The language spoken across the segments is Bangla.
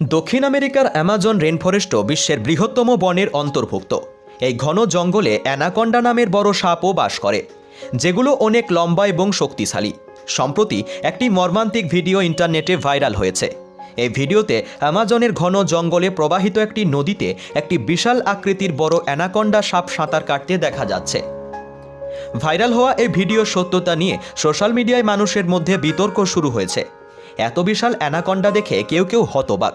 দক্ষিণ আমেরিকার অ্যামাজন রেনফরেস্টও বিশ্বের বৃহত্তম বনের অন্তর্ভুক্ত। এই ঘন জঙ্গলে অ্যানাকন্ডা নামের বড় সাপও বাস করে, যেগুলো অনেক লম্বা এবং শক্তিশালী। সম্প্রতি একটি মর্মান্তিক ভিডিও ইন্টারনেটে ভাইরাল হয়েছে। এই ভিডিওতে অ্যামাজনের ঘন জঙ্গলে প্রবাহিত একটি নদীতে একটি বিশাল আকৃতির বড় অ্যানাকন্ডা সাপ সাঁতার কাটতে দেখা যাচ্ছে। ভাইরাল হওয়া এই ভিডিও সত্যতা নিয়ে সোশ্যাল মিডিয়ায় মানুষের মধ্যে বিতর্ক শুরু হয়েছে। এত বিশাল অ্যানাকন্ডা দেখে কেউ কেউ হতবাক।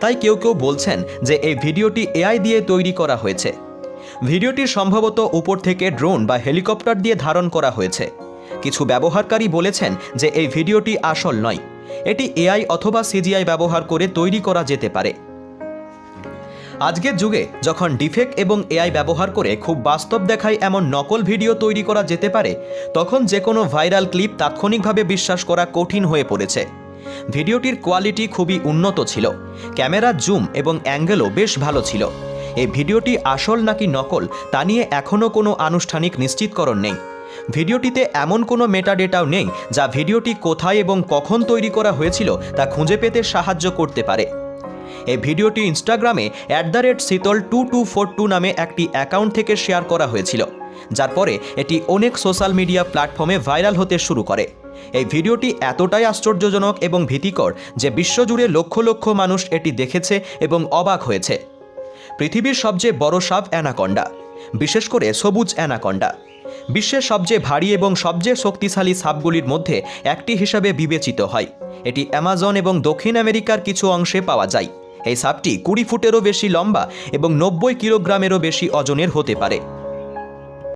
তাই কেউ কেউ বলছেন যে এই ভিডিওটি এআই দিয়ে তৈরি করা হয়েছে। ভিডিওটি সম্ভবত উপর থেকে ড্রোন বা হেলিকপ্টার দিয়ে ধারণ করা হয়েছে। কিছু ব্যবহারকারী বলেছেন যে এই ভিডিওটি আসল নয়। এটি এআই অথবা সিজিআই ব্যবহার করে তৈরি করা যেতে পারে। আজকের যুগে যখন ডিফেক্ট এবং এআই ব্যবহার করে খুব বাস্তব দেখায় এমন নকল ভিডিও তৈরি করা যেতে পারে, তখন যে কোনো ভাইরাল ক্লিপ তাৎক্ষণিকভাবে বিশ্বাস করা কঠিন হয়ে পড়েছে। ভিডিওটির কোয়ালিটি খুবই উন্নত ছিল। ক্যামেরার জুম এবং অ্যাঙ্গেলও বেশ ভালো ছিল। এই ভিডিওটি আসল নাকি নকল, তা নিয়ে এখনও কোনো আনুষ্ঠানিক নিশ্চিতকরণ নেই। ভিডিওটিতে এমন কোনো মেটাডেটাও নেই, যা ভিডিওটি কোথায় এবং কখন তৈরি করা হয়েছিল তা খুঁজে পেতে সাহায্য করতে পারে। এই ভিডিওটি ইনস্টাগ্রামে at the rate Sheetal two two four two নামে একটি অ্যাকাউন্ট থেকে শেয়ার করা হয়েছিল, যার পরে এটি অনেক সোশ্যাল মিডিয়া প্ল্যাটফর্মে ভাইরাল হতে শুরু করে। এই ভিডিওটি এতটাই আশ্চর্যজনক এবং ভীতিকর যে বিশ্বজুড়ে লক্ষ লক্ষ মানুষ এটি দেখেছে এবং অবাক হয়েছে। পৃথিবীর সবচেয়ে বড় সাপ অ্যানাকন্ডা, বিশেষ করে সবুজ অ্যানাকন্ডা। বিশ্বের সবচেয়ে ভারী এবং সবচেয়ে শক্তিশালী সাপগুলির মধ্যে একটি হিসাবে বিবেচিত হয়। এটি অ্যামাজন এবং দক্ষিণ আমেরিকার কিছু অংশে পাওয়া যায়। এই সাপটি কুড়ি ফুটেরও বেশি লম্বা এবং নব্বই কিলোগ্রামেরও বেশি ওজনের হতে পারে।